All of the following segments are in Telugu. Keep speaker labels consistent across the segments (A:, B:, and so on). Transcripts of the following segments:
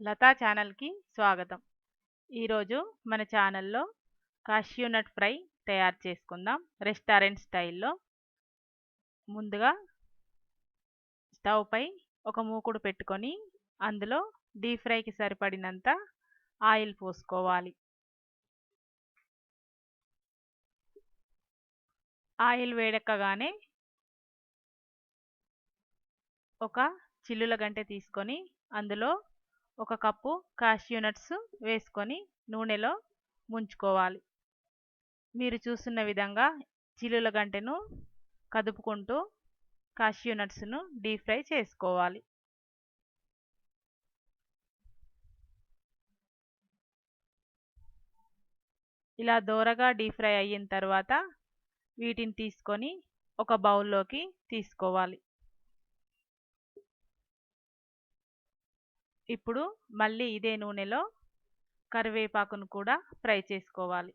A: లతా ఛానల్కి స్వాగతం. ఈరోజు మన ఛానల్లో కాష్యూనట్ ఫ్రై తయారు చేసుకుందాం. రెస్టారెంట్ స్టైల్లో. ముందుగా స్టవ్ పై ఒక మూకుడు పెట్టుకొని అందులో డీప్ ఫ్రైకి సరిపడినంత ఆయిల్ పోసుకోవాలి. ఆయిల్ వేడెక్కగానే ఒక చిల్లుల గంటె తీసుకొని అందులో ఒక కప్పు కాష్యూ నట్స్ వేసుకొని నూనెలో ముంచుకోవాలి. మీరు చూస్తున్న విధంగా చిలుల గంటెను కదుపుకుంటూ కాష్యూ నట్స్ను డీప్ ఫ్రై చేసుకోవాలి. ఇలా దోరగా డీప్ ఫ్రై అయిన తర్వాత వీటిని తీసుకొని ఒక బౌల్లోకి తీసుకోవాలి. ఇప్పుడు మళ్ళీ ఇదే నూనెలో కరివేపాకును కూడా ఫ్రై చేసుకోవాలి.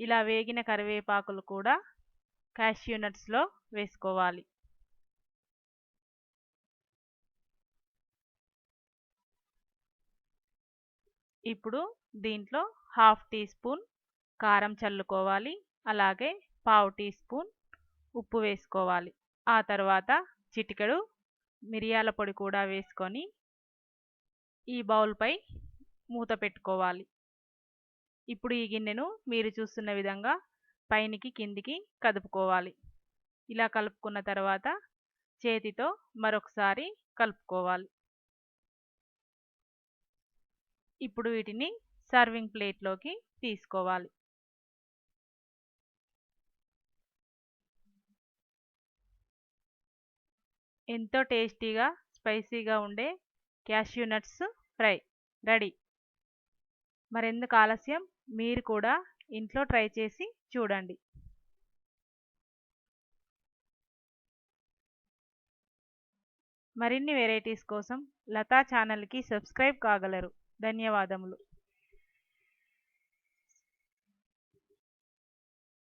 A: ఇలా వేగిన కరివేపాకులు కూడా క్యాష్యూ నట్స్లో వేసుకోవాలి. ఇప్పుడు దీంట్లో హాఫ్ టీ స్పూన్ కారం చల్లుకోవాలి. అలాగే పావు టీ స్పూన్ ఉప్పు వేసుకోవాలి. ఆ తర్వాత చిటికెడు మిరియాల పొడి కూడా వేసుకొని ఈ బౌల్పై మూత పెట్టుకోవాలి. ఇప్పుడు ఈ గిన్నెను మీరు చూస్తున్న విధంగా పైనికి కిందికి కదుపుకోవాలి. ఇలా కలుపుకున్న తర్వాత చేతితో మరొకసారి కలుపుకోవాలి. ఇప్పుడు వీటిని సర్వింగ్ ప్లేట్లోకి తీసుకోవాలి. ఎంతో టేస్టీగా స్పైసీగా ఉండే క్యాష్యూ నట్స్ ఫ్రై రెడీ. మరెందుకు ఆలస్యం? మీరు కూడా ఇంట్లో ట్రై చేసి చూడండి. మరిన్ని వెరైటీస్ కోసం లతా ఛానల్కి సబ్స్క్రైబ్ కాగలరు. ధన్యవాదములు.